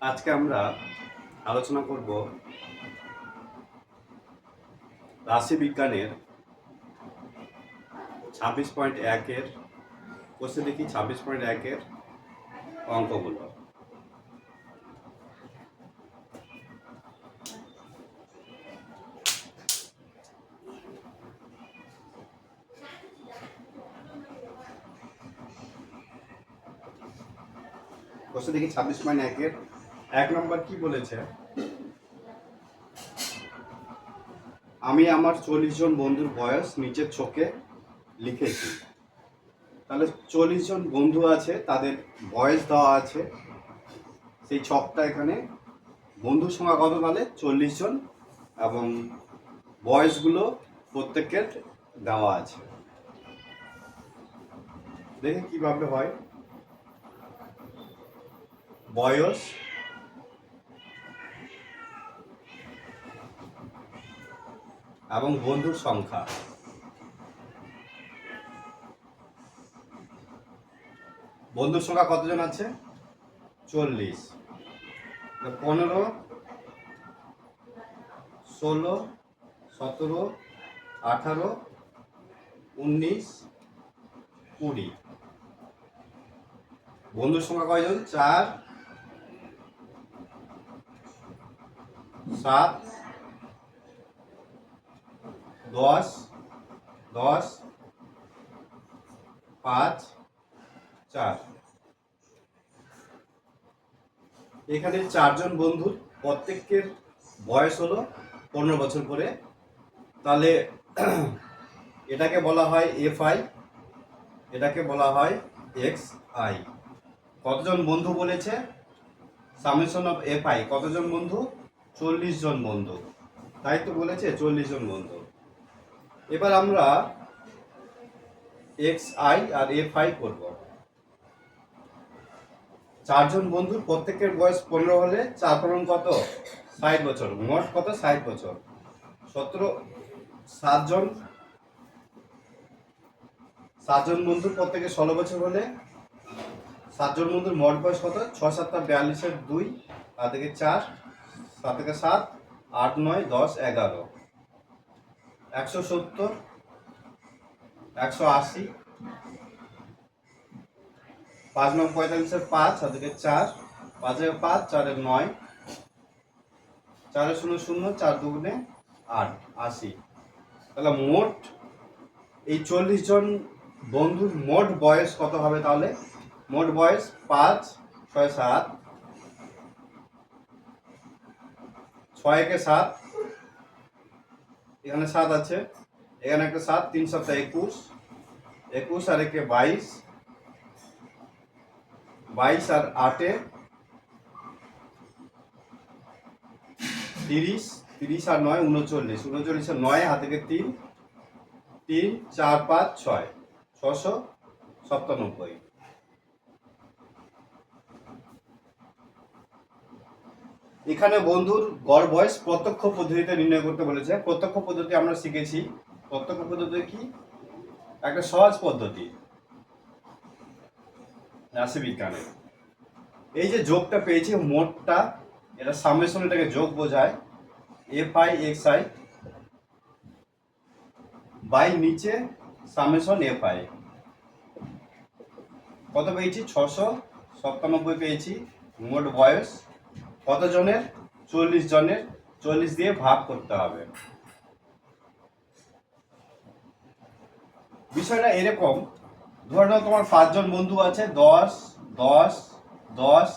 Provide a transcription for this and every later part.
আজকে আমরা আলোচনা করব রাশি বিজ্ঞানের ছাব্বিশ পয়েন্ট একের কোষে দেখি ছাব্বিশ পয়েন্ট একের অঙ্কগুলো। কোষে দেখি ছাব্বিশ পয়েন্ট একের এক নম্বর কি বলেছে? আমি আমার চল্লিশ জন বন্ধুর বয়স নিচের চোখে লিখেছি। তাহলে চল্লিশ জন বন্ধু আছে, তাদের বয়স দেওয়া আছে। সেই ছকটা এখানে। বন্ধুর সংখ্যা কত তাহলে? চল্লিশ জন এবং বয়সগুলো প্রত্যেকের দেওয়া আছে। দেখে কীভাবে হয়? বয়স এবং বন্ধুর সংখ্যা। বন্ধুর সংখ্যা কতজন আছে? চল্লিশ। পনেরো, ষোলো, সতেরো, আঠারো, উনিশ, কুড়ি। বন্ধুর সংখ্যা কয়জন? চার, সাত দশ দশ, পাঁচ, চার। এখানে চারজন বন্ধুর প্রত্যেকের বয়স হলো পনেরো বছর করে। তাহলে এটাকে বলা হয় এফ আই এটাকে বলা হয় এক্স আই কতজন বন্ধু বলেছে? সামেশন অফ এফ আই কতজন বন্ধু? চল্লিশ জন বন্ধু। তাই তো বলেছে চল্লিশ জন বন্ধু। এবার আমরা x i r f i করব। চারজন বন্ধুর প্রত্যেকের বয়স পনেরো হলে চার পূরণ কত? ষাট বছর। মোট কত? ষাট বছর। সতেরো সাতজন সাতজন বন্ধুর প্রত্যেকে ষোলো বছর হলে সাতজন বন্ধুর মোট বয়স কত? ছ সাতটা বিয়াল্লিশের দুই তার থেকে চার, সাত থেকে সাত, আট, নয়, দশ, এগারো। একশো সত্তর, একশো আশি পাঁচ নয় পঁয়তাল্লিশের পাঁচ থেকে চার, পাঁচের পাঁচ, চারের নয়, চারের শূন্য শূন্য, চার দুগুণে আট, আশি। তাহলে মোট এই চল্লিশ জন বন্ধুর মোট বয়স কত হবে তাহলে? মোট বয়স পাঁচ, ছয়, সাত, ছয় একে সাত এখানে সাত আছে। এখানে একটা সাত, তিন সপ্তাহ একুশ। একুশ আর একে বাইশ। বাইশ আর আটে তিরিশ তিরিশ আর নয়, উনচল্লিশ। উনচল্লিশ আর নয়, হাতে থেকে তিন। তিন, চার, পাঁচ, ছয়। ছশো সপ্তানব্বই এখানে বন্ধুর গড় বয়স প্রত্যক্ষ পদ্ধতিতে নির্ণয় করতে বলেছে। প্রত্যক্ষ পদ্ধতি আমরা শিখেছি। প্রত্যক্ষ পদ্ধতি কি? একটা সহজ পদ্ধতি। রাশিবিজ্ঞানে। এই যে যোগটা পেয়েছি, মোটটা, এটা সামেশন এটাকে যোগ বোঝায়। F i x i. By নিচে সামেশন এফ আই কত পেয়েছি? ছশো সপ্তানব্বই পেয়েছি। মোট বয়স কত জনের চল্লিশ জনের। চল্লিশ দিয়ে ভাগ করতে হবে। বিষয়টা এরকম। ধরে নাও তোমার পাঁচজন বন্ধু আছে, দশ দশ দশ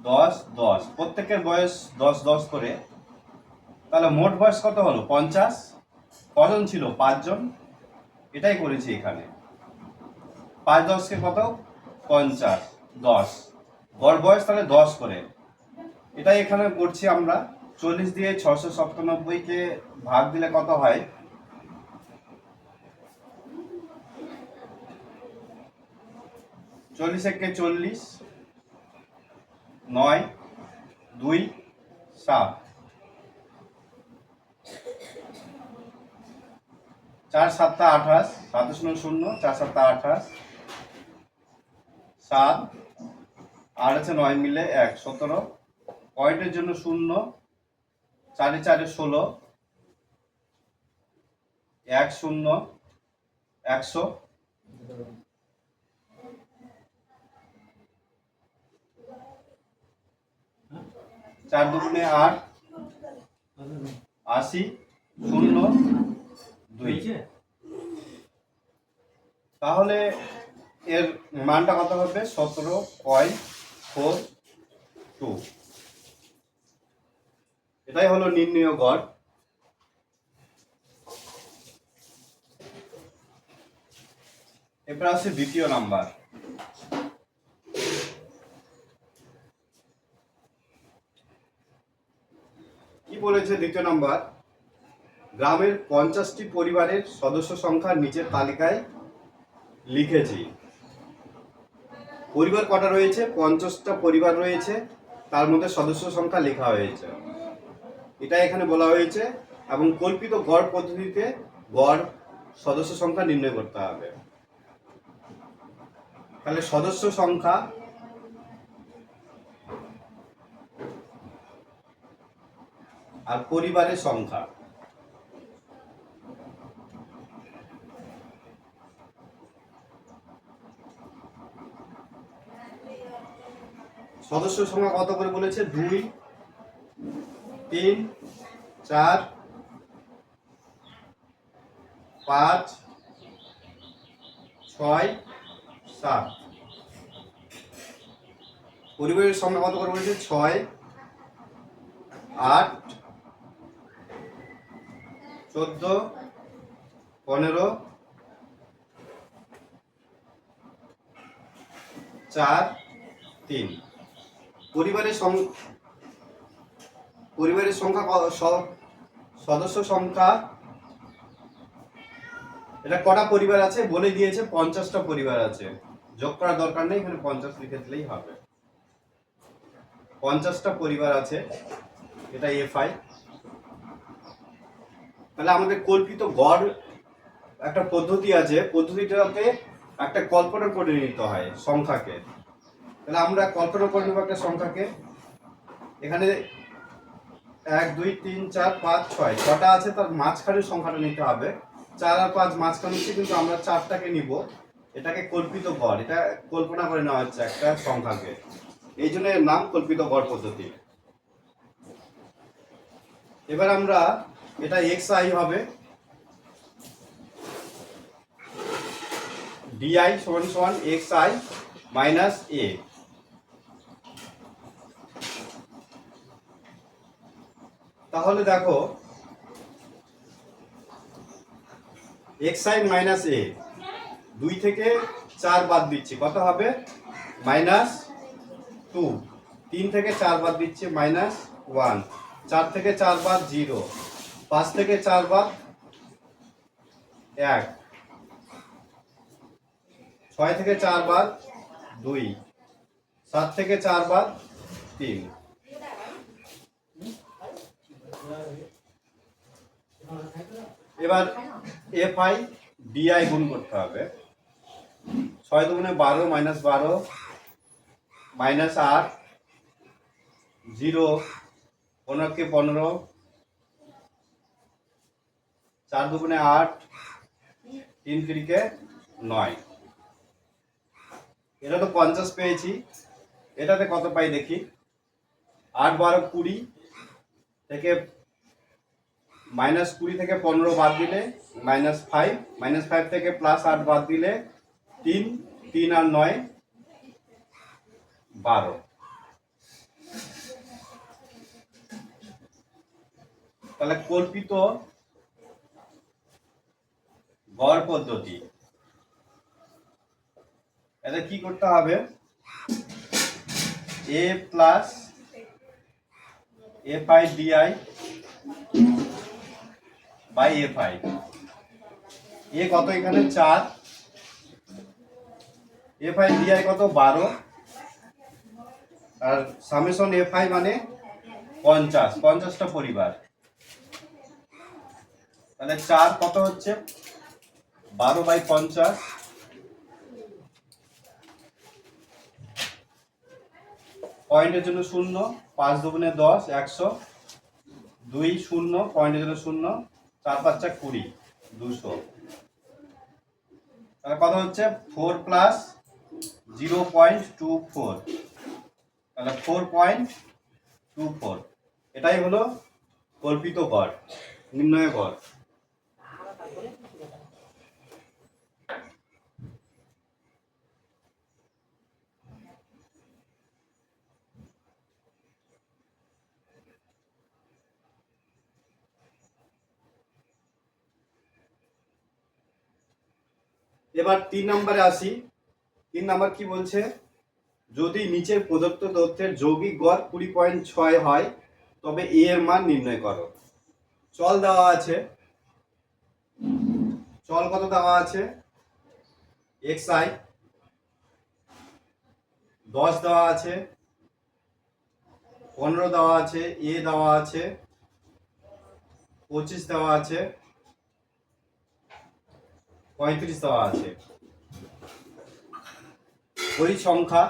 দশ দশ। প্রত্যেকের বয়স দশ দশ করে। তাহলে মোট বয়স কত হলো? পঞ্চাশ? কজন ছিল? পাঁচজন? এটাই করেছি এখানে। পাঁচ, দশকে কত? পঞ্চাশ, দশ। গড় বয়স তাহলে দশ করে। এটাই এখানে করছি আমরা। চল্লিশ দিয়ে ছশো সপ্তানব্বইকে ভাগ দিলে কত হয়? চল্লিশ একে চল্লিশ, নয়, দুই, সাত। চার সাতটা আঠাশ সাত শূন্য শূন্য, চার সাতটা আঠাশ, সাত আর আছে নয় মিলে এক, সতেরো। পয়েন্টের জন্য শূন্য চারে চারে ষোলো এক শূন্য একশো। চার দুগুণে আট আশি শূন্য দুই। তাহলে এর মানটা কত হবে? সতেরো পয়েন্ট ফোর টু এটাই হলো নির্ণয় গড়। এরপর আছে দ্বিতীয় নাম্বার। কি বলেছে দ্বিতীয় নাম্বার? গ্রামের পঞ্চাশটি পরিবারের সদস্য সংখ্যা নিচের তালিকায় লিখেছি। পরিবার কটা রয়েছে? পঞ্চাশটা পরিবার রয়েছে। তার মধ্যে সদস্য সংখ্যা লেখা হয়েছে। এটা এখানে বলা হয়েছে এবং কল্পিত গড় পদ্ধতিতে গড় সদস্য সংখ্যা নির্ণয় করতে হবে। তাহলে সদস্য সংখ্যা আর পরিবারের সংখ্যা। সদস্য সংখ্যা কত করে বলেছে? দুই তিন, চার, পাঁচ, ছয়, সাত। পরিবারের সংখ্যা কত করে বলেছে? ছয়, আট, চোদ্দ, পনেরো, চার, তিন। পরিবারের সং- পরিবারের সংখ্যা সদস্য সংখ্যা, এটা কটা পরিবার আছে? বলে দিয়েছে পঞ্চাশটা পরিবার আছে। যোগ করার দরকার নেই, এখানে পঞ্চাশ লিখে দিলেই হবে। পঞ্চাশটা পরিবার আছে, এটা এফআই তাহলে আমাদের কল্পিত গড় একটা পদ্ধতি আছে পদ্ধতিটাতে একটা কল্পনা করে নিতে হয় সংখ্যাকে। তাহলে আমরা কল্পনা করে নেব একটা সংখ্যাকে। এখানে এক, দুই, তিন, চার, পাঁচ, ছয়। ছটা আছে, তার মাঝখানের সংখ্যাটা নিতে হবে। চার আর পাঁচ মাঝখানে হচ্ছে কিন্তু আমরা চারটাকে নিব। এটাকে কল্পিত গড়। এটা কল্পনা করে নেওয়া হচ্ছে একটা সংখ্যাকে। এই জন্য এর নাম কল্পিত গড় পদ্ধতি। এবার আমরা এটা এক্স আই হবে। ডিআই সমান সমান এক্স আই মাইনাস এ তাহলে দেখো এক্স আই মাইনাস এ দুই থেকে চার বাদ দিচ্ছি, কত হবে? মাইনাস টু তিন থেকে চার বাদ দিচ্ছি মাইনাস ওয়ান চার থেকে চার বাদ জিরো পাঁচ থেকে চার বাদ এক, ছয় থেকে চার বাদ দুই, সাত থেকে চার বাদ তিন। এবার এফ আই ডিআই গুণ করতে হবে। ছয় দুগুণে বারো মাইনাস বারো মাইনাস আট জিরো পনেরোকে পনেরো চার দুগুণে আট তিন তিরিকে নয়। এটা তো পঞ্চাশ পেয়েছি। এটাতে কত পাই দেখি? আট বারো কুড়ি থেকে মাইনাস কুড়ি থেকে পনেরো বাদ দিলে মাইনাস ফাইভ মাইনাস ফাইভ থেকে প্লাস আট বাদ দিলে তিন তিন আর নয়, বারো। তাহলে কল্পিত গড় পদ্ধতি। এটা কি করতে হবে? A plus f i d i by f i a কত এখানে? চার। এফ আই ডিআই কত? বারো। আর সামেশন এফ আই মানে পঞ্চাশ। পঞ্চাশটা পরিবার। তাহলে চার কত হচ্ছে? বারো বাই পঞ্চাশ। পয়েন্টের জন্য শূন্য, পাঁচ দুগুণে দশ, একশো। দুই শূন্য পয়েন্টের জন্য শূন্য। চার পাঁচটা কুড়ি, দুশো। তাহলে কত হচ্ছে? Four plus zero point two four. তাহলে ফোর পয়েন্ট টু ফোর। এটাই হলো কল্পিত গড়, নির্ণয় গড়। এবার তিন নম্বরে আসি। তিন নম্বর কি বলছে? যদি নিচের প্রদত্ত তথ্যের যৌগিক গড় কুড়ি পয়েন্ট ছয় হয়, তবে এ এর মান নির্ণয় করো। চল দেওয়া আছে। চল কত দেওয়া আছে? এক্স আই দশ দেওয়া আছে। পনেরো দেওয়া আছে। এ দেওয়া আছে। পঁচিশ দেওয়া আছে। পঁয়ত্রিশ দেওয়া আছে। ওই সংখ্যা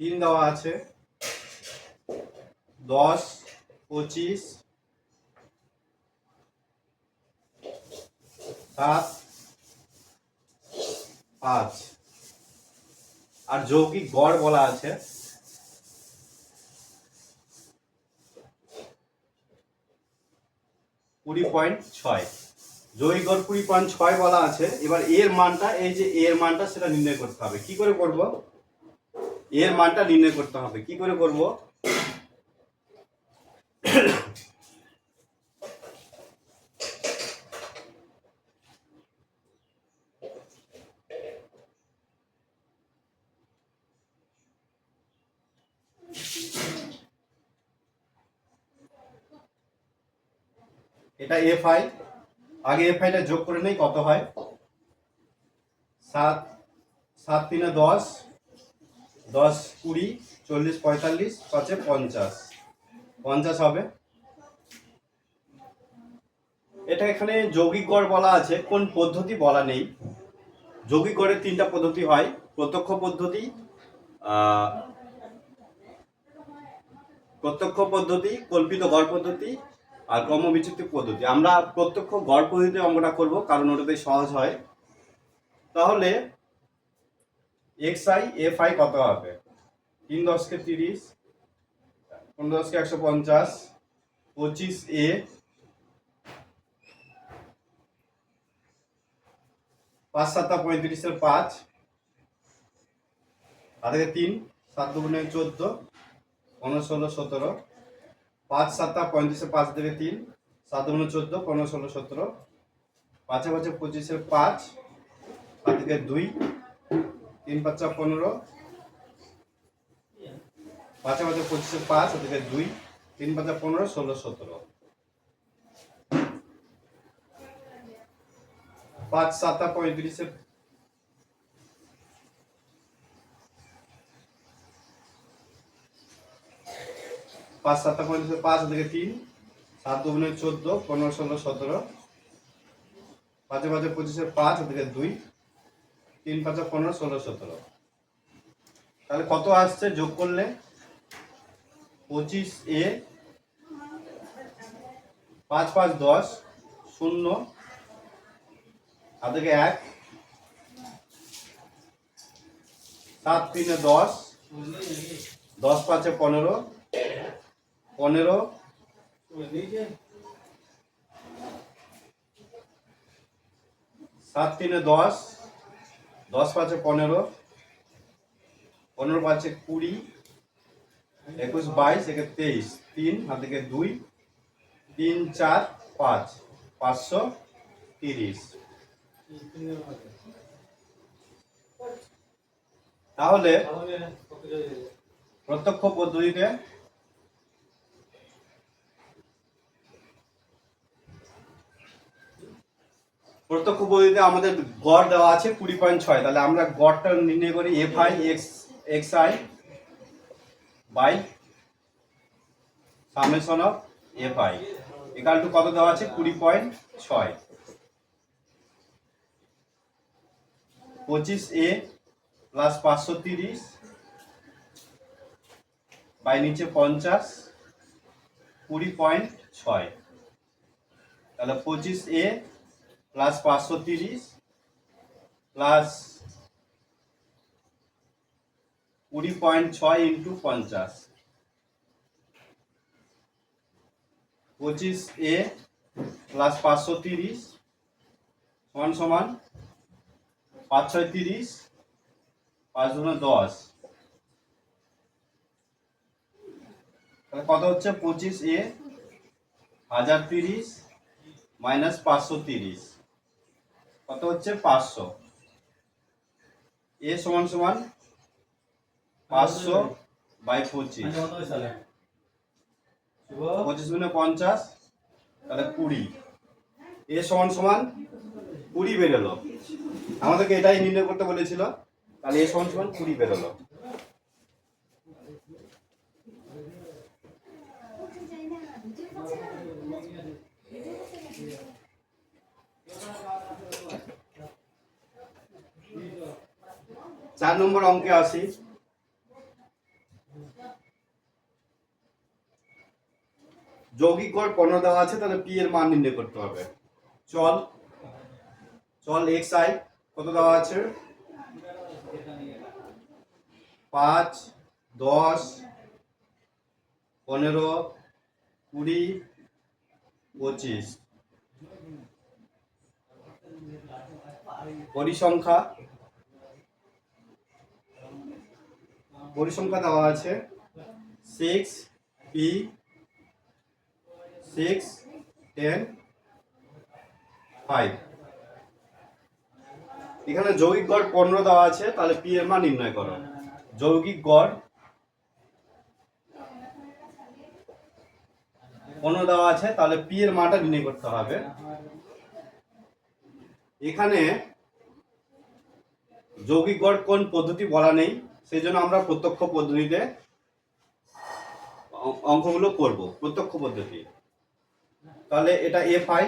তিন দেওয়া আছে। দশ, পঁচিশ। সাত, পাঁচ। আর যৌগিক গড় বলা আছে। কুড়ি পয়েন্ট ছয়। গড় কুড়ি পয়েন্ট ছয় বলা আছে। এবার এর মানটা, এই যে এর মানটা, সেটা নির্ণয় করতে হবে। কি করে করব? এর মানটা নির্ণয় করতে হবে। কি করে করব? এটা এফ আই আগে এফ আইটা যোগ করে নেই, কত হয়? সাত সাত তিনে দশ দশ কুড়ি, চল্লিশ পঁয়তাল্লিশ, পাঁচে পঞ্চাশ। পঞ্চাশ হবে। এটা এখানে যৌগিক গড় বলা আছে, কোন পদ্ধতি বলা নেই। যৌগিক গড়ের তিনটা পদ্ধতি হয়, প্রত্যক্ষ পদ্ধতি প্রত্যক্ষ পদ্ধতি, কল্পিত গড় পদ্ধতি আর ক্রমবিচ্যুতি পদ্ধতি। আমরা প্রত্যক্ষ গড় পদ্ধতিতে অঙ্কটা করব, কারণ ওটাতে সহজ হয়। তাহলে এক্স আই এফ আই কত হবে? তিন দশকে তিরিশ, পনেরো দশকে একশো পঞ্চাশ, পঁচিশ এ, পাঁচ সাতটা পঁয়ত্রিশের পাঁচ তাদেরকে তিন, সাত দুগুণে চোদ্দ, পনেরো, ষোলো, সতেরো পাঁচ সাতটা পঁয়ত্রিশে পাঁচ দেবে তিন, সাত চোদ্দ, পনেরো, ষোলো, সতেরো। পাঁচে পাঁচে পঁচিশে পাঁচ সাত থেকে দুই, তিন পাঁচা পনেরো। পাঁচে পাঁচে পঁচিশে পাঁচ, ওদিকে দুই, তিন পাঁচা পনেরো, ষোলো, সতেরো। পাঁচ সাতটা পঁয়ত্রিশের পাঁচ সাতটা পঁয়ত্রিশের পাঁচ ওদিকে তিন, সাত দুগুণে চোদ্দ, পনেরো, ষোলো, সতেরো। পাঁচে পাঁচে পঁচিশে পাঁচ থেকে দুই, তিন পাঁচা পনেরো, ষোলো, সতেরো। তাহলে কত আসছে যোগ করলে? পঁচিশ এ, পাঁচ পাঁচ দশ, শূন্য আর থেকে এক, সাত তিনে দশ দশ পাঁচে পনেরো পনেরো। সাত তিনে দশ। দশ পাঁচে পনেরো। পনেরো পাঁচে কুড়ি। একুশ বাইশ, একে তেইশ। তিন হাত থেকে দুই। তিন, চার, পাঁচ। পাঁচশো তিরিশ। তাহলে প্রত্যক্ষ পদ্ধতিতে প্রত্যক্ষ পদ্ধতিতে আমাদের গড় দেওয়া আছে কুড়ি পয়েন্ট ছয়। তাহলে আমরা গড়টা নির্ণয় করি f i x x i by summation of f i equal to কত দেওয়া আছে? কুড়ি পয়েন্ট ছয়। পঁচিশ এ প্লাস পাঁচশো তিরিশ বাই নিচে পঞ্চাশ, কুড়ি পয়েন্ট ছয়। তাহলে পঁচিশ এ প্লাস পাঁচশো তিরিশ প্লাস কুড়ি পয়েন্ট ছয় ইন্টু পঞ্চাশ। পঁচিশ এ প্লাস পাঁচশো তিরিশ সমান সমান পাঁচ ছয় তিরিশ পাঁচ দুগুণে দশ। তাহলে কত হচ্ছে? পঁচিশ এ হাজার তিরিশ মাইনাস পাঁচশো তিরিশ। কত হচ্ছে? পাঁচশো। এ সমান সমান পাঁচশো বাই পঁচিশ। পঁচিশ গুণে পঞ্চাশ তাহলে কুড়ি। এ সমান সমান কুড়ি বেরোলো। আমাদেরকে এটাই নির্ণয় করতে বলেছিল। তাহলে এ সমান সমান কুড়ি বেরোলো। চার নম্বর অঙ্কে আসি। যৌগিক গড় পনেরো দেওয়া আছে, তাহলে পি এর মান নির্ণয় করতে হবে। চল। চল এক্স আই কত দেওয়া আছে? পাঁচ, দশ, পনেরো, কুড়ি, পঁচিশ। পরিসংখ্যা। পরিসংখ্যা দেওয়া আছে। Six p six ten five এখানে যৌগিক গড় পনেরো দেওয়া আছে, তাহলে পি এর মান নির্ণয় করো। যৌগিক গড় পনেরো দেওয়া আছে, তাহলে পি এর মানটা নির্ণয় করতে হবে। এখানে যৌগিক গড় কোন পদ্ধতি বলা নেই। সেই জন্য আমরা প্রত্যক্ষ পদ্ধতিতে অঙ্কগুলো করব, প্রত্যক্ষ পদ্ধতি। তাহলে এটা এফ আই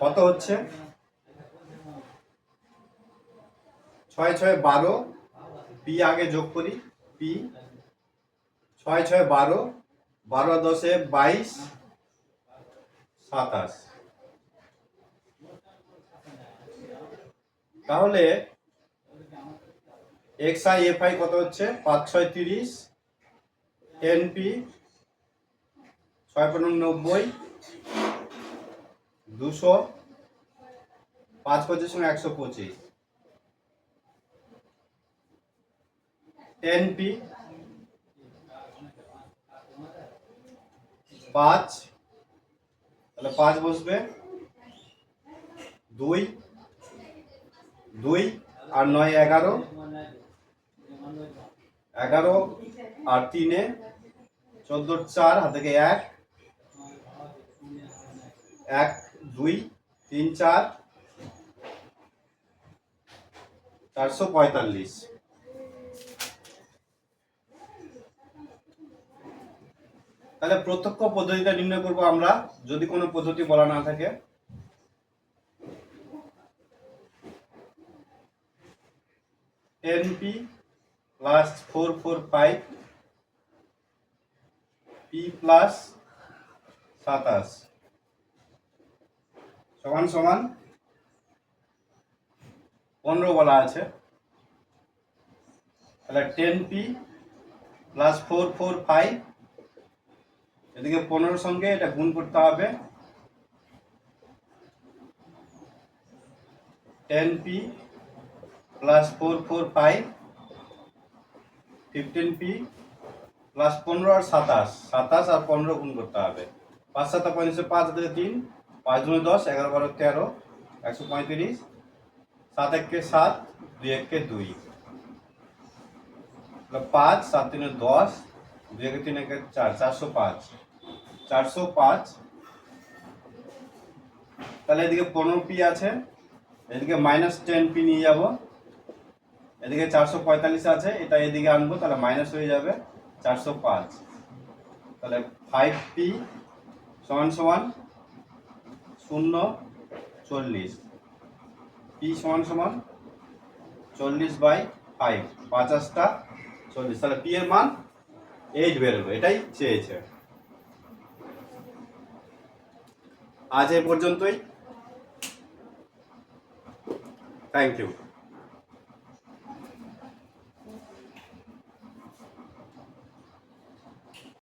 কত হচ্ছে? ছয় ছয় বারো, পি আগে যোগ করি, পি। ছয় ছয় বারো বারো দশে বাইশ, সাতাশ। তাহলে এক্স আই এফ আই কত হচ্ছে? পাঁচ, ছয়, তিরিশ। টেন পি ছয় নব্বই দুশো। পাঁচ পঁচিশ সঙ্গে একশো পঁচিশ। টেন পি পাঁচ। তাহলে পাঁচ বসবে। দুই। দুই আর নয় এগারো। এগারো আর তিনে চোদ্দোর চার, হাত থেকে এক। এক, দুই, তিন, চার। চারশো পঁয়তাল্লিশ। তাহলে প্রত্যক্ষ পদ্ধতিটা নির্ণয় করব আমরা, যদি কোনো পদ্ধতি বলা না থাকে। Ten p plus four four five p plus সাতাশ সমান সমান পনেরো বলা আছে। তাহলে ten p plus four four five এদিকে পনেরোর সঙ্গে এটা গুণ করতে হবে। Ten p plus four four five fifteen p plus পনেরো আর সাতাশ। সাতাশ আর পনেরো গুণ করতে হবে। পাঁচ সাত পঁয়ত্রিশে পাঁচ থেকে তিন, পাঁচ দুই দশ, এগারো বারো তেরো, একশো পঁয়ত্রিশ, সাত এককে সাত, দুই এককে দুই। পাঁচ, সাত তিনে দশ, দুই একে তিন একে চার, চারশো পাঁচ। চারশো পাঁচ। তাহলে এদিকে পনেরো পি আছে। এদিকে মাইনাস টেন পি নিয়ে যাব। এদিকে চারশো পঁয়তাল্লিশ আছে, এটা এদিকে আনব, তাহলে মাইনাস হয়ে যাবে চারশো পাঁচ। তাহলে ফাইভ পি সমান সমান শূন্য চল্লিশ। পি সমান সমান চল্লিশ বাই ফাইভ পঞ্চাশটা চল্লিশ। তাহলে পি এর মান এইট বেরোবে এটাই চেয়েছে। আজ এ পর্যন্তই। Thank you